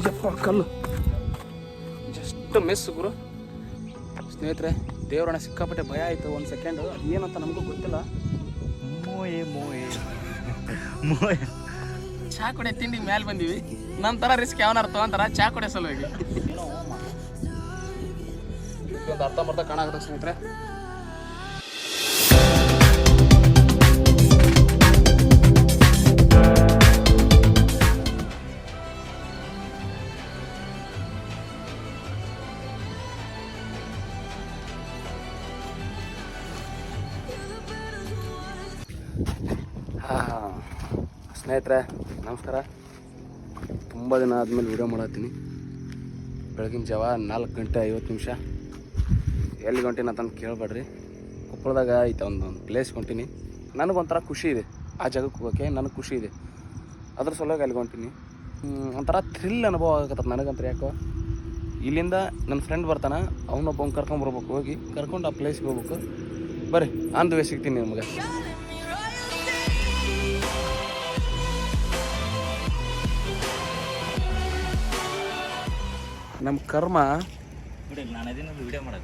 ಅಯ್ಯಪ್ಪ ಕಲ್ಲು. Just miss ಗುರು. ಸ್ನೇಹಿತರೆ ದೇವರನ್ನ ಸಿಕ್ಕಾಪಟ್ಟೆ ಭಯ ಆಯಿತು ಒಂದು ಸೆಕೆಂಡು ಏನಂತ ನಮಗೂ ಗೊತ್ತಿಲ್ಲ. ಮೋಯೆ ಮೋಯೆ. ಮೋಯೆ ಚಾ ಕುಡಿಯೋ ತಿಂಡಿ ಮೇಲೆ ಬಂದೀವಿ. ನಂತರ ರಿಸ್ಕ್ ಯಾವನಾರ ತಗೊಂತಾರ ಚಾ ಕುಡಿಯೋ ಸಲುವಾಗಿ. ಒಂದು ಅರ್ಧ ಮರ್ಧ ಕಾಣಾಗುತ್ತೆ ಸ್ನೇಹಿತರೆ. ಸ್ನೇಹಿತರೆ, ನಮಸ್ಕಾರ. ತುಂಬ ದಿನ ಆದಮೇಲೆ ವೀಡಿಯೋ ಮಾಡತ್ತೀನಿ. ಬೆಳಗಿನ ಜಾವ ನಾಲ್ಕು ಗಂಟೆ ಐವತ್ತು ನಿಮಿಷ. ಎಲ್ಲಿ ಹೊಂಟೀನಿ ತಂದು ಕೇಳಬೇಡ್ರಿ. ಕೊಪ್ಪಳದಾಗ ಐತೆ ಒಂದು ಒಂದು ಪ್ಲೇಸ್ ಹೊಂಟೀನಿ. ನನಗೊಂಥರ ಖುಷಿ ಇದೆ ಆ ಜಾಗಕ್ಕೆ ಹೋಗೋಕ್ಕೆ ನನಗೆ ಖುಷಿ ಇದೆ. ಅದ್ರ ಸಲುವಾಗಿ ಅಲ್ಲಿಗೆ ಹೊಂಟೀನಿ. ಒಂಥರ ಥ್ರಿಲ್ ಅನುಭವ ಆಗತ್ತ ನನಗಂತ ಯಾಕೋ. ಇಲ್ಲಿಂದ ನನ್ನ ಫ್ರೆಂಡ್ ಬರ್ತಾನೆ. ಅವನೊಬ್ಬ ಕರ್ಕೊಂಬರ್ಬೇಕು ಹೋಗಿ ಕರ್ಕೊಂಡು ಆ ಪ್ಲೇಸ್ಗೆ ಹೋಗ್ಬೇಕು. ಬರ್ರಿ ಆನ್ ವೇ ಸಿಗ್ತೀನಿ ನಿಮಗೆ. ನಮ್ಮ ಕರ್ಮ.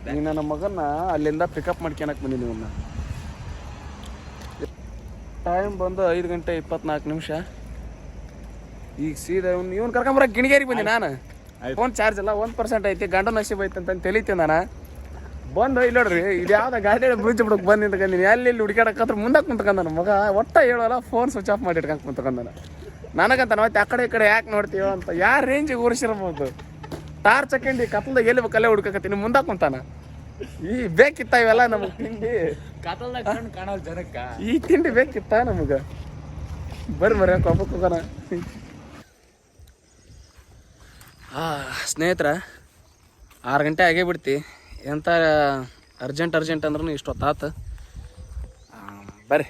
ನಾನು ನನ್ನ ಮಗನ್ನ ಅಲ್ಲಿಂದ ಪಿಕಪ್ ಮಾಡ್ಕೊಳಕ್ ಬಂದೀನಿ ಇವನ್ನ ಟೈಮ್ ಬಂದು ಐದು ಗಂಟೆ ಇಪ್ಪತ್ನಾಲ್ಕು ನಿಮಿಷ. ಈಗ ಸೀದಾ ಇವ್ನು ಇವ್ನು ಕರ್ಕೊಂಬರ ಗಿಣಿಗೇರಿಗೆ ಬಂದಿ ನಾನು. ಫೋನ್ ಚಾರ್ಜ್ ಇಲ್ಲ ಒಂದು ಪರ್ಸೆಂಟ್ ಐತಿ ಗಂಡ ನಶೀಬ್ ಐತೆ ಅಂತ ತಿಳಿತೀನಿ ನಾನು. ಬಂದು ಇಲ್ಲಿ ನೋಡ್ರಿ ಇದು ಯಾವ್ದು ಗಾಡಿ ಬ್ರಿಡ್ಜ್ ಬಿಡಕ್ ಬಂದು ನಿಂತ್ಕೊಂಡೀನಿ ಅಲ್ಲಿ ಇಲ್ಲಿ ಹುಡುಕಾಡಕತ್ರ ಮುಂದಕ್ಕೆ ಕುಂತ್ಕೊಂಡ ನನ್ನ ಮಗ ಒಟ್ಟ ಹೇಳೋಲ್ಲ ಫೋನ್ ಸ್ವಿಚ್ ಆಫ್ ಮಾಡಿ ಇಟ್ಕೊಂಡು ಕುಂತ್ಕೊಂಡ ನನಗಂತ ನಾವು ಆ ಕಡೆ ಈ ಕಡೆ ಯಾಕೆ ನೋಡ್ತೀವೋ ಅಂತ. ಯಾರ ರೇಂಜಿಗೆ ಉರಿಸಿರ್ಬೋದು ಟಾರ್ಚ್ ಹಾಕೊಂಡು ಕತ್ಲದಾಗ ಎಲ್ಲಿ ಕಲೆ ಹುಡ್ಕಕತ್ತೀನಿ ಮುಂದೆ ಕುಂತಾನ. ಈ ಬೇಕಿತ್ತ ಇವೆಲ್ಲ ನಮಗೆ ತಿಂಡಿ. ಕಾಣೋದು ಜನಕ್ಕ. ಈ ತಿಂಡಿ ಬೇಕಿತ್ತ ನಮಗ? ಬರ್ರಿ ಬರ್ರಿ ಕೊಬ್ಬಕ್ಕೆ ಹೋಗೋಣ. ಸ್ನೇಹಿತರ ಆರು ಗಂಟೆ ಆಗೇ ಬಿಡ್ತಿ. ಎಂಥ ಅರ್ಜೆಂಟ್ ಅರ್ಜೆಂಟ್ ಅಂದ್ರೂ ಇಷ್ಟೊತ್ತಾತು ಆ, ಬರ್ರಿ.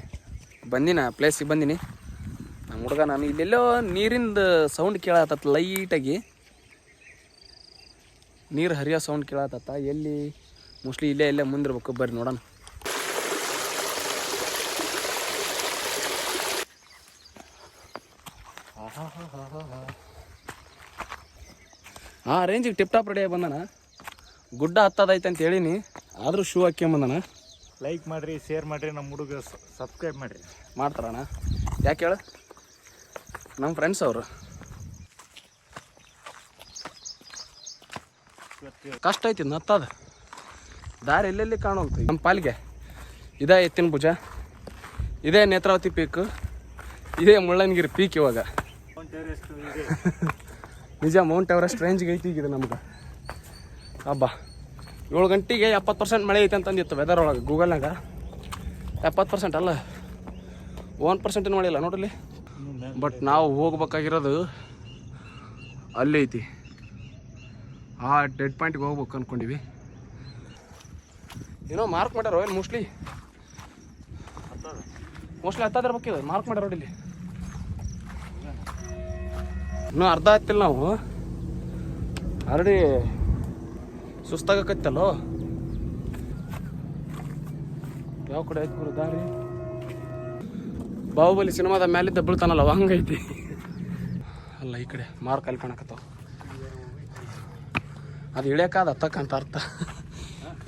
ಬಂದಿನ ಪ್ಲೇಸಿಗೆ ಬಂದೀನಿ. ನಮ್ಮ ಹುಡುಗ ನಾನು ಇಲ್ಲೆಲ್ಲೋ ನೀರಿಂದು ಸೌಂಡ್ ಕೇಳತ್ತ ಲೈಟಾಗಿ ನೀರು ಹರಿಯೋ ಸೌಂಡ್ ಕೇಳತ್ತ ಎಲ್ಲಿ? ಮೋಸ್ಟ್ಲಿ ಇಲ್ಲೇ ಇಲ್ಲೇ ಮುಂದಿರ್ಬೇಕು. ಬರ್ರಿ ನೋಡೋಣ. ಹಾಂ ರೇಂಜಿಗೆ ಟಿಪ್ ಟಾಪ್ ರೆಡಿ ಬಂದನ. ಗುಡ್ಡ ಹತ್ತದೈತೆ ಅಂತ ಹೇಳಿನಿ. ಆದರೂ ಶೂ ಹಾಕ್ಕೊಂಬಂದನ ಲೈಕ್ ಮಾಡಿರಿ ಶೇರ್ ಮಾಡಿರಿ ನಮ್ಮ ಹುಡುಗ ಸಬ್ಸ್ಕ್ರೈಬ್ ಮಾಡಿರಿ. ಮಾಡ್ತಾರಣ. ಯಾಕೆ ಹೇಳು? ನಮ್ಮ ಫ್ರೆಂಡ್ಸ್ ಅವರು. ಕಷ್ಟ ಐತಿ ನತ್ತದ ದಾರಿ ಎಲ್ಲೆಲ್ಲಿ ಕಾಣೋಲ್ತು ನಮ್ಮ ಪಾಲಿಗೆ ಇದೇ ಎತ್ತಿನ ಭುಜ, ಇದೇ ನೇತ್ರಾವತಿ ಪೀಕ್, ಇದೇ ಮುಳ್ಳನಗಿರಿ ಪೀಕ್ ಇವಾಗ. ನಿಜ, ಮೌಂಟ್ ಎವರೆಸ್ಟ್ ರೇಂಜ್ಗೆ ಐತಿ ಈಗ ನಮ್ಗೆ ಹಬ್ಬ ಏಳು ಗಂಟೆಗೆ ಎಪ್ಪತ್ತು ಪರ್ಸೆಂಟ್ ಮಳೆ ಐತೆ ಅಂತಂದಿತ್ತು ವೆದರ್ ಒಳಗೆ, ಗೂಗಲ್ನಾಗ. ಎಪ್ಪತ್ತು ಪರ್ಸೆಂಟ್ ಅಲ್ಲ ಒನ್ ಪರ್ಸೆಂಟ್ ಮಳೆ ಇಲ್ಲ ನೋಡಲಿ ಬಟ್ ನಾವು ಹೋಗ್ಬೇಕಾಗಿರೋದು ಅಲ್ಲಿ ಐತಿ. ಆ ಡೆಡ್ ಪಾಯಿಂಟ್ಗೆ ಹೋಗ್ಬೇಕು ಅಂದ್ಕೊಂಡಿವಿ ಏನೋ ಮಾರ್ಕ್ ಮಾಡ್ಯಾರೋ ಏನು ಮೋಸ್ಟ್ಲಿ ಮೋಸ್ಟ್ಲಿ ಹತ್ತದಿರ್ಬೇಕಿದೆ ಮಾರ್ಕ್ ಮಾಡ್ಯಾರ ಇಲ್ಲಿ. ಇನ್ನೂ ಅರ್ಧ ಹತ್ತಿಲ್ಲ ನಾವು. ಆಲ್ರೆಡಿ ಸುಸ್ತಾಗಕತ್ತಲ್ಲೋ? ಯಾವ ಕಡೆ ಐತಿ ಗುರು ದಾರಿ? ಬಾಹುಬಲಿ ಸಿನಿಮಾದ ಮ್ಯಾಲಿದ್ದ ಬೀಳ್ತಾನಲ್ಲ, ಹಂಗೈತಿ. ಅಲ್ಲ, ಈ ಕಡೆ ಮಾರ್ಕ್ ಅಲ್ಲಿ ಕಾಣಕತ್ತಾವ. ಅದು ಇಳಿಯೋಕ್ಕಾದ ಹತ್ತಕ್ಕಂತ ಅರ್ಥ.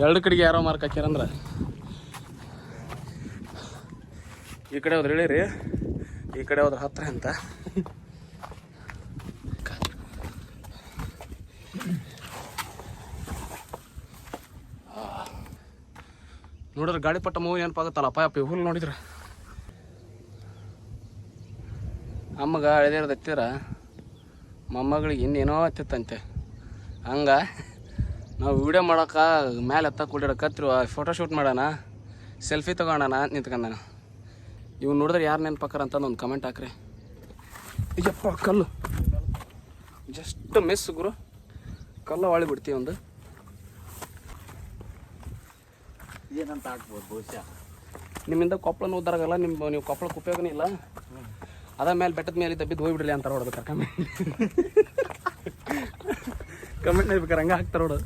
ಎರಡು ಕಡೆಗೆ ಯಾರೋ ಮಾರ್ಕ್ ಹಾಕ್ಯಾರಂದ್ರೆ ಈ ಕಡೆ ಹೋದ್ರೆ ಇಳಿರಿ, ಈ ಕಡೆ ಹೋದ್ರೆ ಹತ್ರ ಅಂತ. ನೋಡಿದ್ರೆ ಗಾಡಿ ಪಟ್ಟ ಮೂವಿ ಆಗುತ್ತಲ್ಲ, ಅಪ್ಪ ಅಪ್ಪ ಹುಲ್ ನೋಡಿದ್ರೆ. ಅಮ್ಮಗ ಎಳ್ದಿರೋದು ಎತ್ತಿರ ಮೊಮ್ಮಗಳಿಗೆ ಇನ್ನೇನೋ ಹತ್ತಿತ್ತಂತೆ. ಹಂಗ? ನಾವು ವಿಡಿಯೋ ಮಾಡೋಕೆ ಮೇಲೆ ಎತ್ತ ಕೂಡಿರೋ ಕತ್ರು ಫೋಟೋ ಶೂಟ್ ಮಾಡೋಣ ಸೆಲ್ಫಿ ತೊಗೊಳೋಣ ನಿಂತ್ಕೊಂಡಾನ ಇವ್ ನೋಡಿದ್ರೆ ಯಾರು ನೆನ್ಪಕ್ಕಾರ ಅಂತ ಒಂದು ಕಮೆಂಟ್ ಹಾಕ್ರಿ. ಅಯ್ಯಪ್ಪ ಕಲ್ಲು. ಜಸ್ಟ್ ಮಿಸ್ ಗುರು. ಕಲ್ಲು ಹೊಳಿ ಬಿಡ್ತೀವಿ ಒಂದು. ಏನಂತ ಹಾಕ್ಬೋದು ಬಹುಶಃ? ನಿಮ್ಮಿಂದ ಕೊಪ್ಪಳನ ಉದ್ದಾರಾಗಲ್ಲ ನಿಮ್ಮ ನೀವು ಕೊಪ್ಪಳಕ್ಕೆ ಉಪಯೋಗನೇ ಇಲ್ಲ. ಅದ ಮೇಲೆ ಬೆಟ್ಟದ ಮೇಲೆ ದಬ್ಬಿದ್ದು ಹೋಗ್ಬಿಡ್ಲಿ ಅಂತಾರೆ ಹೊಡೆದು ಕಮೆಂಟ್ ಕಮೆಂಟ್ ಬೇಕಾರೆ ಹಂಗೆ ಹಾಕ್ತಾರೆ ನೋಡು.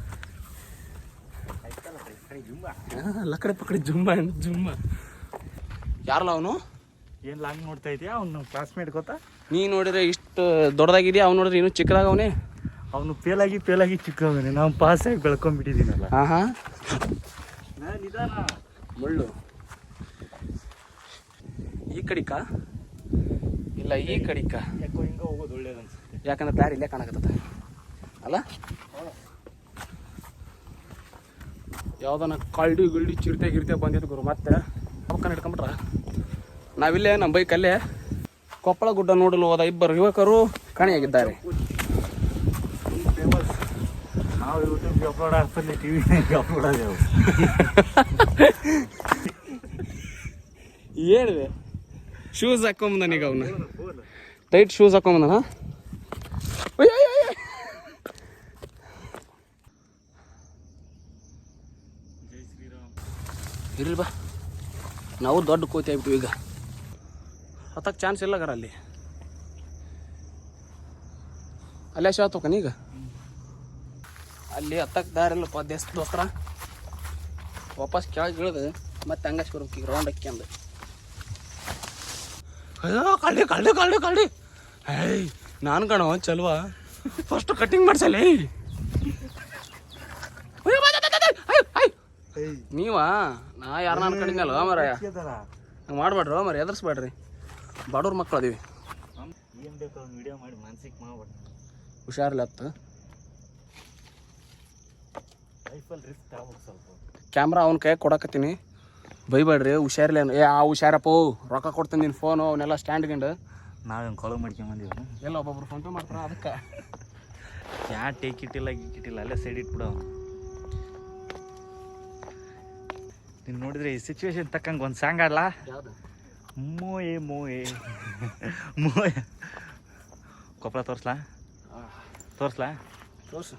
ಲಕ್ಕಡೆ ಪಕ್ಕಡೆ ಜುಂಬ ಅಂತ ಜುಮ್ಮ ಯಾರಲ್ಲ ಅವನು? ಏನು ಲಾಂಗ್ ನೋಡ್ತಾ ಇದೆಯಾ? ಅವ್ನು ಕ್ಲಾಸ್ಮೇಟ್ ಗೊತ್ತಾ? ನೀ ನೋಡಿದ್ರೆ ಇಷ್ಟು ದೊಡ್ಡದಾಗಿದೆಯಾ? ಅವ್ನು ನೋಡಿದ್ರೆ ಇನ್ನು ಚಿಕ್ಕದಾಗ ಅವನೇ? ಅವನು ಫೇಲಾಗಿ ಫೇಲಾಗಿ ಚಿಕ್ಕವನೇ. ನಾವು ಪಾಸ್ ಆಗಿ ಬೆಳ್ಕೊಂಡ್ಬಿಟ್ಟಿದ್ದೀನಲ್ಲ ಹಾಂ ಹಾಂ. ನಿಧಾನ. ಮುಳ್ಳು. ಈ ಕಡಿಕ? ಇಲ್ಲ ಈ ಕಡಿಕ? ಯಾಕೋ ಹಿಂಗ ಹೋಗೋದು ಒಳ್ಳೇದು ಅನ್ಸುತ್ತೆ. ಯಾಕಂದ್ರೆ ದಾರಿ ಇಲ್ಲೇ ಕಾಣಕತ್ತದ. ಅಲ್ಲ? ಯಾವ್ದನ ಕಳ್ಳಿ ಗಿಳ್ಳಿ ಚಿರತೆ ಗಿರ್ತೆ ಬಂದಿದ್ದು ಗುರು ಮತ್ತೆ ಅವಕ್ಕನ್ನ ಹಿಡ್ಕೊಂಬಿಟ್ರ ನಾವಿಲ್ಲೇ ನಮ್ಮ ಬೈಕಲ್ಲೇ ಕೊಪ್ಪಳ ಗುಡ್ಡ ನೋಡಲು ಹೋದ ಇಬ್ಬರು ಯುವಕರು ಕಾಣೆಯಾಗಿದ್ದಾರೆ. ಫೇಮಸ್ ನಾವು ಯೂಟ್ಯೂಬ್ಗೆ ಅಪ್ಲೋಡ್ ಆಗ್ತದೆ ಟಿ ವಿಗೆ ಅಪ್ಲೋಡ್ ಆಗ್ಯಾವ ಹೇಳಿದೆ ಶೂಸ್ ಹಾಕೊಂಬಂದ ಅವನು ಟೈಟ್ ಶೂಸ್ ಹಾಕೊಂಬಂದಾನ ನಾವು ದೊಡ್ಡ ಕೋತಿ ಆಗ್ಬಿಟ್ಟು ಈಗ. ಹತ್ತಕ್ಕೆ ಚಾನ್ಸ್ ಇಲ್ಲ ಗರ ಅಲ್ಲಿ. ಅಲ್ಲೇ ಶಾತೋಕನ ಈಗ. ಅಲ್ಲಿ ಹತ್ತಕ್ಕೆ ದಾರಿಲ್ಲಪ್ಪ ದೇಶ ದೋಸ್ತರ. ವಾಪಸ್ ಕೆಳಗೆ ಇಳಿದು ಮತ್ತೆ ಹಂಗಸ್ ಬರ್ಬೇಕು ಈಗ ರೌಂಡ್ ಹಾಕ್ಯಂದು ಅಯ್ಯೋ, ಕಳ್ಳಿ ಕಳ್ಳಿ ಕಳ್ಳಿ ಕಳ್ಳಿ. ಏಯ್, ನಾನು ಕಣೋ ಚಲ್ವಾ. ಫಸ್ಟ್ ಕಟ್ಟಿಂಗ್ ಮಾಡ್ಸಲ್ಲ ಅಯ್ಯೋ, ಬಾ, ಬಾ, ಬಾ, ಬಾ, ಅಯ್ಯೋ, ಅಯ್ಯೋ. ನೀವಾ? ನಾ ಯಾರನ್ನ ಅನ್ಕೊಂಡಿದ್ನಲ್ಲ ಮರ ಹಂಗೆ ಮಾಡ್ಬೇಡ್ರಿ ಮರ ಎದರ್ಸ್ಬೇಡ್ರಿ. ಬಡವ್ರ ಮಕ್ಳು ಅದೀವಿ. ಹುಷಾರಿಲ್ಲ ಹತ್ತು. ಕ್ಯಾಮ್ರಾ ಅವ್ನ ಕೈ ಕೊಡಕತ್ತೀನಿ. ಬೈಬೇಡ್ರಿ ಹುಷಾರಿಲ್ಲ. ಏ ಆ ಹುಷಾರಪ್ಪ ರೊಕ್ಕ ಕೊಡ್ತೀನಿ ನಿನ್ನ ಫೋನು ಅವನ್ನೆಲ್ಲ ಸ್ಟ್ಯಾಂಡ್ ಗಿಂಡು. ನಾವೇನು ಕೊಳ ಮಾಡ್ಕೊಂಬಂದಿವ ಎಲ್ಲ ಒಬ್ಬೊಬ್ರು ಫೋನ್ ಪೇ ಮಾಡ್ತಾರ ಅದಕ್ಕೆ. ಯಾ ಟೇಕ್ ಇಟ್ಟಿಲ್ಲ ಗೀಕ್ ಇಟ್ಟಿಲ್ಲ ಅಲ್ಲೇ ಸೈಡ್ ಇಟ್ಬಿಡು. ನೀನು ನೋಡಿದ್ರೆ ಈ ಸಿಚುವೇಶನ್ ತಕ್ಕಂಗೆ ಒಂದು ಸಾಂಗ್ ಅಲ್ಲ? ಮೋಯೆ ಮೋಯೆ. ಮೋಯೆ. ಕೊಪ್ಪಳ ತೋರಿಸ್ಲಾ? ತೋರಿಸ್ಲಾ? ತೋರ್ಸು.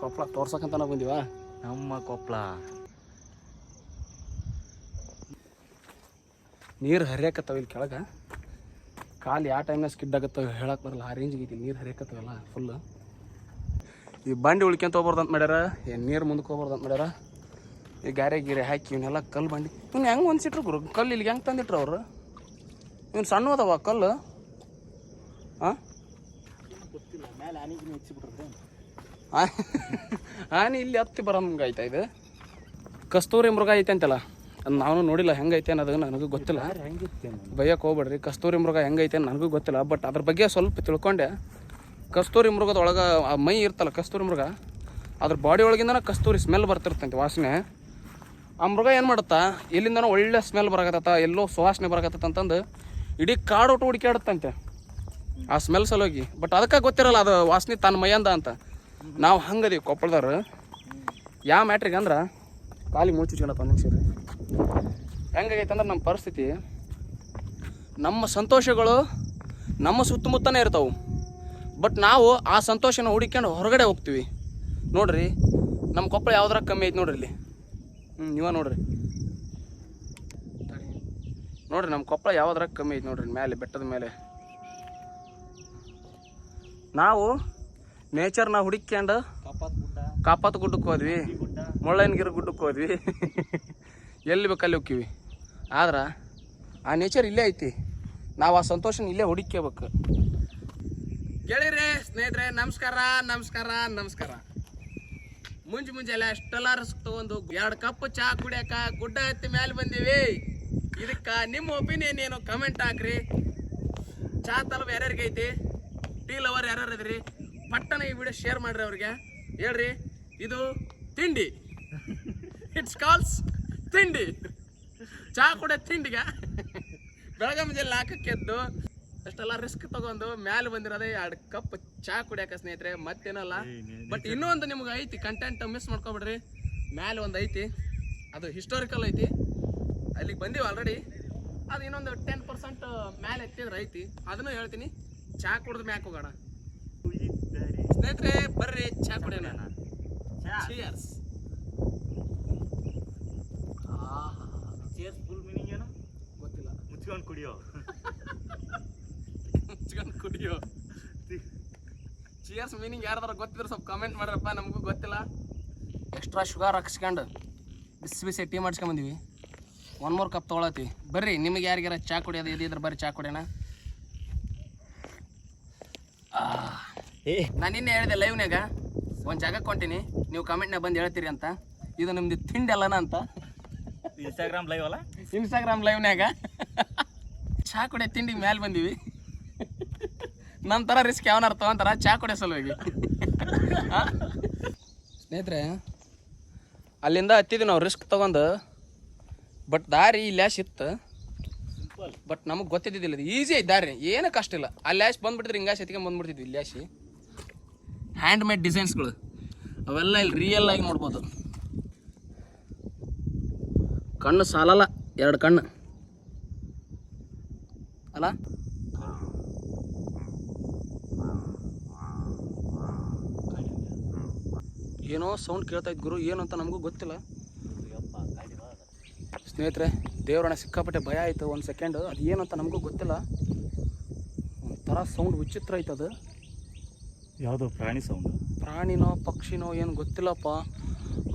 ಕೊಪ್ಪಳ ತೋರ್ಸಕ್ಕಂತ ನಾವು ಬಂದಿವಾ? ನಮ್ಮ ಕೊಪ್ಪಳ ನೀರು ಹರಿಯಾಕತ್ತಾವ ಇಲ್ಲಿ ಕೆಳಗೆ? ಕಾಲು ಯಾವ ಟೈಮ್ನಾಗ ಸ್ಕಿಡ್ ಆಗತ್ತವ ಹೇಳಕ್ಕೆ ಬರಲ್ಲ. ಆ ರೇಂಜ್ ಐತಿ. ನೀರು ಹರಿಯಾಕತ್ತವಲ್ಲ ಫುಲ್ ಈ ಬಂಡಿ ಉಳ್ಕೊಂತ ಹೋಗ್ಬಾರ್ದು ಅಂತ ಮಾಡ್ಯಾರ? ಏನು ನೀರು ಮುಂದಕ್ಕೆ ಹೋಗ್ಬಾರ್ದು ಅಂತ ಮಾಡ್ಯಾರ? ಈ ಗಾರೆ ಗಿರೆ ಹಾಕಿ ಇವನ್ನೆಲ್ಲ ಕಲ್ಲು ಬಂಡಿ ಇವ್ನು ಹೆಂಗೆ ಹೊಂದಿಸಿಟ್ರು ಗುರು? ಕಲ್ಲು ಇಲ್ಲಿಗೆ ಹೆಂಗೆ ತಂದಿಟ್ರು ಅವರು? ಇವ್ನು ಸಣ್ಣ ಅದಾವ ಕಲ್ಲು? ಹಾಂ ಆನೆ ಇಲ್ಲಿ ಹತ್ತಿ ಬರೋಂಗೆ ಆಯ್ತಾ ಇದು? ಕಸ್ತೂರಿ ಮೃಗ ಐತೆ ಅಂತಲ್ಲ? ಅದು ನಾನು ನೋಡಿಲ್ಲ ಹೆಂಗೈತೆ ಅನ್ನೋದು ನನಗೂ ಗೊತ್ತಿಲ್ಲ. ಬೈಯಕ್ಕೆ ಹೋಗ್ಬೇಡ್ರಿ ಕಸ್ತೂರಿ ಮೃಗ ಹೆಂಗೈತೆ ನನಗೂ ಗೊತ್ತಿಲ್ಲ. ಬಟ್ ಅದ್ರ ಬಗ್ಗೆ ಸ್ವಲ್ಪ ತಿಳ್ಕೊಂಡೆ. ಕಸ್ತೂರಿ ಮೃಗದ ಒಳಗೆ ಆ ಮೈ ಇರ್ತಲ್ಲ ಕಸ್ತೂರಿ ಮೃಗ ಅದ್ರ ಬಾಡಿ ಒಳಗಿಂದ ಕಸ್ತೂರಿ ಸ್ಮೆಲ್ ಬರ್ತಿರ್ತಂತೆ ವಾಸನೆ. ಆ ಮೃಗ ಏನು ಮಾಡುತ್ತಾ? ಎಲ್ಲಿಂದನೋ ಒಳ್ಳೆ ಸ್ಮೆಲ್ ಬರಕತ್ತ ಎಲ್ಲೋ ಸುವಾಸನೆ ಬರಕತ್ತ ಅಂತಂದು ಇಡೀ ಕಾಡೋಟು ಹುಡುಕಾಡುತ್ತಂತೆ ಆ ಸ್ಮೆಲ್ ಸಲೋಗಿ ಬಟ್ ಅದಕ್ಕೆ ಗೊತ್ತಿರಲ್ಲ, ಅದು ವಾಸನೆ ತನ್ನ ಮೈಯಂದ ಅಂತ. ನಾವು ಹಂಗದೀವಿ ಕೊಪ್ಪಳದವ್ರು. ಯಾವ ಮ್ಯಾಟ್ರಿಗೆ ಅಂದ್ರೆ, ಕಾಲಿಗೆ ಮುಚ್ಚಿಟ್ಕೊಂಡಪ್ಪ ನಿಮಿಷ ರೀ ಹೆಂಗಾಗೈತೆ ಅಂದ್ರೆ ನಮ್ಮ ಪರಿಸ್ಥಿತಿ, ನಮ್ಮ ಸಂತೋಷಗಳು ನಮ್ಮ ಸುತ್ತಮುತ್ತನೇ ಇರ್ತಾವೆ. ಬಟ್ ನಾವು ಆ ಸಂತೋಷನ ಹುಡುಕೊಂಡು ಹೊರಗಡೆ ಹೋಗ್ತೀವಿ. ನೋಡ್ರಿ ನಮ್ಮ ಕೊಪ್ಪಳ ಯಾವ್ದಾರ ಕಮ್ಮಿ ಐತೆ ನೋಡ್ರಿ ಇಲ್ಲಿ? ಹ್ಞೂ ನೀವ ನೋಡ್ರಿ. ನೋಡ್ರಿ ನಮ್ಮ ಕೊಪ್ಪಳ ಯಾವ್ದ್ರ ಕಮ್ಮಿ ಐತೆ ನೋಡ್ರಿ ಮೇಲೆ ಬೆಟ್ಟದ ಮೇಲೆ ನಾವು ನೇಚರ್ನ ಹುಡುಕ್ಯಂಡು ಕಪಾತ್ ಗುಡ್ಡ ಕಾಪಾತ್ ಗುಡ್ಡಕ್ಕೆ ಹೋದ್ವಿ. ಮುಳ್ಳಯ್ಯನಗಿರಿ ಗುಡ್ಡಕ್ಕೆ ಹೋದ್ವಿ. ಎಲ್ಲಿ ಬೇಕಲ್ಲಿ ಹೋಗ್ತೀವಿ ಆದ್ರೆ, ಆ ನೇಚರ್ ಇಲ್ಲೇ ಐತಿ. ನಾವು ಆ ಸಂತೋಷನ ಇಲ್ಲೇ ಹುಡುಕ್ಯಬೇಕು. ಗೆಳೆಯರೇ ಸ್ನೇಹಿತರೆ, ನಮಸ್ಕಾರ ನಮಸ್ಕಾರ ನಮಸ್ಕಾರ. ಮುಂಜಿ ಮುಂಜಾನೆ ಅಷ್ಟೆಲ್ಲ ರಸ್ಕ್ ತಗೊಂಡು ಎರಡು ಕಪ್ ಚಹಾ ಕುಡಿಯಕ ಗುಡ್ಡ ಹತ್ತಿ ಮೇಲೆ ಬಂದೀವಿ. ಇದಕ್ಕ ನಿಮ್ಮ ಒಪಿನಿಯನ್ ಏನು? ಕಮೆಂಟ್ ಹಾಕ್ರಿ. ಚಹಾ ತಲುಪ ಯಾರ್ಯಾರಿಗೆ ಐತಿ? ಟೀ ಲವರ್ ಯಾರ್ಯಾರು ಇದ್ರಿ? ಪಟ್ಟನ ಈ ವಿಡಿಯೋ ಶೇರ್ ಮಾಡ್ರಿ ಅವ್ರಿಗೆ. ಹೇಳ್ರಿ, ಇದು ತಿಂಡಿ. ಇಟ್ಸ್ ಕಾಲ್ಸ್ ತಿಂಡಿ. ಚಹಾ ಕೂಡ ತಿಂಡಿಗ. ಬೆಳಗ್ಗೆ ಜಿಲ್ಲೆ ಹಾಕಕ್ಕೆದ್ದು ಅಷ್ಟೆಲ್ಲ ರಿಸ್ಕ್ ತಗೊಂಡು ಮ್ಯಾಲೆ ಬಂದಿರೋದೇ ಎರಡು ಕಪ್ ಚಹಾ ಕುಡಿಯಾಕ ಸ್ನೇಹಿತರೆ ಮತ್ತೇನಲ್ಲ? ಬಟ್ ಇನ್ನೂ ಒಂದು ನಿಮ್ಗೆ ಐತಿ ಕಂಟೆಂಟ್ ಮಿಸ್ ಮಾಡ್ಕೊಬಿಡ್ರಿ. ಮ್ಯಾಲೆ ಒಂದು ಐತಿ ಅದು ಹಿಸ್ಟೋರಿಕಲ್ ಐತಿ. ಅಲ್ಲಿಗೆ ಬಂದೀವಿ ಆಲ್ರೆಡಿ ಅದು ಇನ್ನೊಂದು ಟೆನ್ ಪರ್ಸೆಂಟ್ ಮ್ಯಾಲೆ ಎತ್ತಿದ್ರೆ ಐತಿ. ಅದನ್ನು ಹೇಳ್ತೀನಿ ಚಹಾ ಕುಡ್ದು ಮ್ಯಾಕ್ ಹೋಗೋಣ ಸ್ನೇಹಿತರೆ ಬರ್ರಿ ಚಹಾ ಕುಡಿಯೋಣ. Cheers. ಚೇರ್ಸ್ ಫುಲ್ ಮೀನಿಂಗ್ ಏನು ಗೊತ್ತಿಲ್ಲ ಮುಚ್ಕೊಂಡು ಕುಡಿಯೋ ಮುಚ್ಕೊಂಡು ಕುಡಿಯೋ ಮೀನಿಂಗ್ ಯಾರ್ದಾರ ಗೊತ್ತಿದ್ರೆ ಸ್ವಲ್ಪ ಕಮೆಂಟ್ ಮಾಡ್ರಪ್ಪ ನಮಗೂ ಗೊತ್ತಿಲ್ಲ. ಎಕ್ಸ್ಟ್ರಾ ಶುಗರ್ ಹಾಕ್ಸ್ಕೊಂಡು ಬಿಸಿ ಬಿಸಿ ಟೀ ಮಾಡಿಸ್ಕೊಂಬಂದಿವಿ ಒನ್ ಮೋರ್ ಕಪ್ ತೊಗೊಳತ್ತೀವಿ. ಬರ್ರಿ ನಿಮಗೆ ಯಾರಿಗಾರ ಚಾ ಕುಡಿಯೋದು ಇದ್ರೆ ಬರ್ರಿ ಚಾ ಕುಡಿಯೋಣ. ನಾನು ನಿನ್ನೆ ಹೇಳಿದೆ ಲೈವ್ನಾಗ ಒಂದು ಜಾಗಕ್ಕೆ ಹೊಂಟೀನಿ ನೀವು ಕಮೆಂಟ್ನಾಗ ಬಂದು ಹೇಳ್ತೀರಿ ಅಂತ. ಇದು ನಿಮ್ದು ತಿಂಡಿ ಅಲ್ಲನ ಅಂತ. ಇನ್ಸ್ಟಾಗ್ರಾಮ್ ಲೈವ್ ಅಲ್ಲ? ಇನ್ಸ್ಟಾಗ್ರಾಮ್ ಲೈವ್ನಾಗ ಚಾ ಕುಡಿಯೋ ತಿಂಡಿ ಮ್ಯಾಲೆ ಬಂದೀವಿ. ನಮ್ಮ ಥರ ರಿಸ್ಕ್ ಯಾವನಾರ ತಗೊಂತಾರ ಚಾ ಕೊಡೆ ಸಲುವಾಗಿ? ಸ್ನೇಹಿತರೆ, ಅಲ್ಲಿಂದ ಹತ್ತಿದ್ವಿ ನಾವು ರಿಸ್ಕ್ ತಗೊಂಡು ಬಟ್ ದಾರಿ ಲ್ಯಾಶ್ ಇತ್ತು. ಬಟ್ ನಮಗೆ ಗೊತ್ತಿದ್ದಿಲ್ಲ ಅದು ಈಸಿ ಐತೆ ದಾರಿ. ಏನು ಕಷ್ಟ ಇಲ್ಲ. ಆ ಲ್ಯಾಶ್ ಬಂದ್ಬಿಟ್ಟಿದ್ರೆ ಹಿಂಗಾಶ್ ಎತ್ಕೊಂಡು ಬಂದ್ಬಿಡ್ತಿದ್ವಿ ಇಲ್ಲಿ ಲ್ಯಾಶಿ ಹ್ಯಾಂಡ್ ಮೇಡ್ ಡಿಸೈನ್ಸ್ಗಳು ಅವೆಲ್ಲ ಇಲ್ಲಿ ರಿಯಲ್ ಆಗಿ ನೋಡ್ಬೋದು. ಕಣ್ಣು ಸಾಲಲ್ಲ, ಎರಡು ಕಣ್ಣು. ಅಲ್ಲ? ಏನೋ ಸೌಂಡ್ ಕೇಳ್ತಾ ಇದ್ದ ಗುರು ಏನು ಅಂತ ನಮಗೂ ಗೊತ್ತಿಲ್ಲ. ಸ್ನೇಹಿತರೆ ದೇವರಣ ಸಿಕ್ಕಾಪಟ್ಟೆ ಭಯ ಆಯಿತು ಒಂದು ಸೆಕೆಂಡು ಅದು ಏನು ಅಂತ ನಮಗೂ ಗೊತ್ತಿಲ್ಲ. ಒಂಥರ ಸೌಂಡ್ ವಿಚಿತ್ರ ಆಯ್ತು ಅದು. ಯಾವುದೋ ಪ್ರಾಣಿ ಸೌಂಡ್ ಪ್ರಾಣಿನೋ ಪಕ್ಷಿನೋ ಏನು ಗೊತ್ತಿಲ್ಲಪ್ಪ.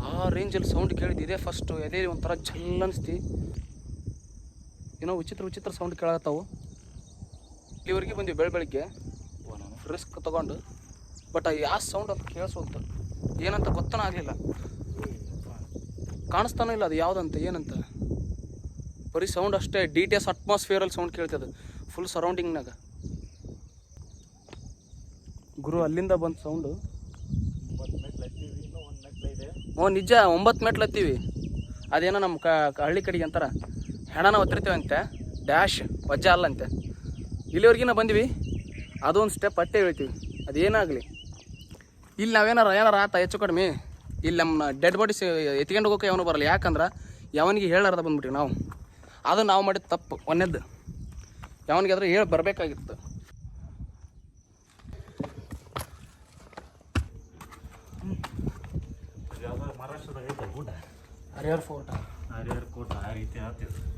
ಆ ರೇಂಜಲ್ಲಿ ಸೌಂಡ್ ಕೇಳಿದ್ದು ಇದೇ ಫಸ್ಟು ಎದೆ ಒಂಥರ ಛಲ್ ಅನಿಸ್ತಿ. ಏನೋ ವಿಚಿತ್ರ ವಿಚಿತ್ರ ಸೌಂಡ್ ಕೇಳತ್ತಾವು ಇಲ್ಲಿವರೆಗೆ ಬಂದ್ವಿ ಬೆಳ ಬೆಳಗ್ಗೆ. ರಿಸ್ಕ್ ತಗೊಂಡು. ಬಟ್ ಯಾವ ಸೌಂಡ್ ಅಂತ ಕೇಳಿಸೋಲ್ತು ಏನಂತ ಗೊತ್ತನ ಆಗಲಿಲ್ಲ. ಕಾಣಿಸ್ತಾನೂ ಇಲ್ಲ ಅದು ಯಾವುದಂತ, ಏನಂತ. ಬರೀ ಸೌಂಡ್ ಅಷ್ಟೇ ಡಿ ಟಿ ಎಸ್ ಅಟ್ಮಾಸ್ಫಿಯರಲ್ಲಿ ಸೌಂಡ್ ಕೇಳ್ತದೆ ಫುಲ್ ಸರೌಂಡಿಂಗ್ನಾಗ ಗುರು, ಅಲ್ಲಿಂದ ಬಂದ ಸೌಂಡು ಓ, ನಿಜ, ಒಂಬತ್ತು ಮೆಟ್ಲು ಹತ್ತೀವಿ. ಅದೇನೋ ನಮ್ಮ ಕ- ಹಳ್ಳಿ ಕಡೆಗೆ ಅಂತಾರ. ಹೆಣನ ಒತ್ತಿರ್ತೀವಂತೆ ಡ್ಯಾಶ್ ವಜ್ಜ ಅಲ್ಲಂತೆ. ಇಲ್ಲಿವರೆಗಿನ ಬಂದ್ವಿ. ಅದೊಂದು ಸ್ಟೆಪ್ ಅಟ್ಟೆ ಹೇಳ್ತೀವಿ. ಅದೇನಾಗಲಿ. ಇಲ್ಲಿ ನಾವೇನಾರ ಏನಾರ ಆತ ಹೆಚ್ಚು ಕಡಿಮೆ? ಇಲ್ಲಿ ನಮ್ಮ ಡೆಡ್ ಬಾಡೀಸ್ ಎತ್ಕೊಂಡು ಹೋಗೋಕೆ ಅವನು ಬರಲ್ಲ. ಯಾಕಂದ್ರೆ ಯಾವನಿಗೆ ಹೇಳಾರ್ದ ಬಂದ್ಬಿಟ್ಟಿವಿ ನಾವು. ಅದು ನಾವು ಮಾಡಿದ ತಪ್ಪು ಒಂದೇದ್ದು ಯಾವನಿಗೆ ಆದ್ರೆ ಹೇಳಿ ಬರಬೇಕಾಗಿತ್ತು. ಮಹಾರಾಷ್ಟ್ರದಾಗ ಐತೆ ಊಟ? ಹರಿಹರ್ ಕೋಟ ಆ ರೀತಿ ಆಗ್ತಿದೆ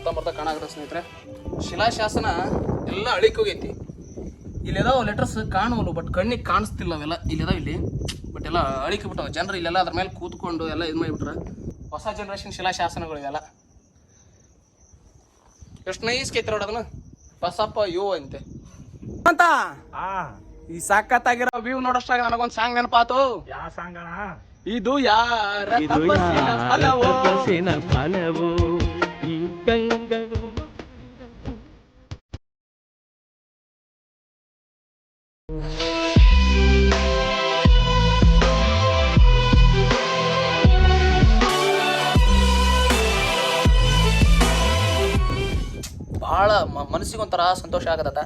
ಅರ್ಧಂಬರ್ಧ ಕಾಣಾಗ್ರ ಸ್ನೇಹಿತರೆ. ಶಿಲಾಶಾಸನ ಎಲ್ಲ ಅಳಿಕ್ ಹೋಗೈತಿ ಇಲ್ಲಿದಾವ ಲೆಟರ್ಸ್ ಕಾಣುವಲ್ಲ ಬಟ್ ಕಣ್ಣಿಗೆ ಕಾಣಿಸ್ತಿಲ್ಲ ಅವೆಲ್ಲ. ಇಲ್ಲಿದಾವ ಇಲ್ಲಿ ಬಟ್ ಎಲ್ಲ ಅಳಿಕೆ ಬಿಟ್ಟವ ಜನರು ಇಲ್ಲೆಲ್ಲ ಅದ್ರ ಮೇಲೆ ಕೂತ್ಕೊಂಡು ಎಲ್ಲ ಇದು ಮಾಡಿಬಿಟ್ರ. ಹೊಸ ಜನ್ರೇಷನ್ ಶಿಲಾಶಾಸನಗಳಿವೆಲ್ಲ ಎಷ್ಟು ನೈಸ್ ಕೈತಿ ನೋಡ ಅದನ್ನ. ಬಸಪ್ಪ ಯೋ ಅಂತೆ. ಅಂತ ಆ. ಈ ಸಖತ್ತಾಗಿರೋ ವ್ಯೂ ನೋಡೋಷ್ಟಾಗ ನನಗೊಂದು ಸಾಂಗ್ ನೆನಪಾತು. ಯಾವ ಸಾಂಗಣ ಇದು ಯಾರ ತಪಸ್ಸಿನ ಫಲವೋ? ಭಾಳ ಮನಸ್ಸಿಗೆ ಒಂಥರ ಸಂತೋಷ ಆಗತ್ತ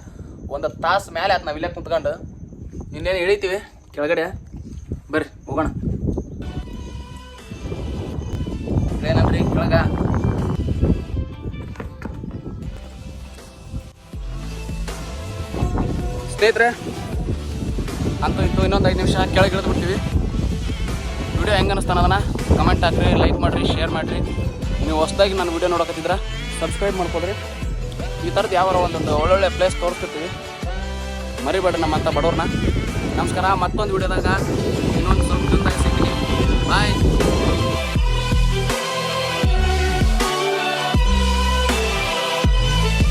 ಒಂದು ತಾಸು ಮೇಲೆ ಆಯ್ತು ನಾವು ಇಲ್ಲೇ ಕುಂತ್ಕೊಂಡು. ಇನ್ನೇನು ಇಳಿತೀವಿ ಕೆಳಗಡೆ. ಬರ್ರಿ, ಹೋಗೋಣ. ಏನಂದ್ರಿ ಕೆಳಗ? ಸ್ನೇಹಿತರೆ ಅಂತೂ ಇತ್ತು, ಇನ್ನೊಂದು ಐದು ನಿಮಿಷ ಕೆಳಗೆ ಇಳಿದು ಬಿಡ್ತೀವಿ. ವಿಡಿಯೋ ಹೆಂಗೆ ಅನ್ನಿಸ್ತಾನ ಅದನ್ನ ಕಮೆಂಟ್ ಹಾಕ್ರಿ ಲೈಕ್ ಮಾಡಿರಿ ಶೇರ್ ಮಾಡಿರಿ. ನೀವು ಹೊಸದಾಗಿ ನನ್ನ ವಿಡಿಯೋ ನೋಡಕತ್ತಿದ್ರೆ ಸಬ್ಸ್ಕ್ರೈಬ್ ಮಾಡ್ಕೊಳ್ರಿ. ಈ ಥರದ್ದು ಯಾವ ಒಂದೊಂದು ಒಳ್ಳೊಳ್ಳೆ ಪ್ಲೇಸ್ ತೋರಿಸ್ತಿರ್ತೀವಿ. ಮರಿಬೇಡ್ರಿ ನಮ್ಮಂಥ ಬಡವ್ರನ್ನ. ನಮಸ್ಕಾರ, ಮತ್ತೊಂದು ವಿಡಿಯೋದಾಗ ಇನ್ನೊಂದು ಸ್ವಲ್ಪ ಬಾಯ್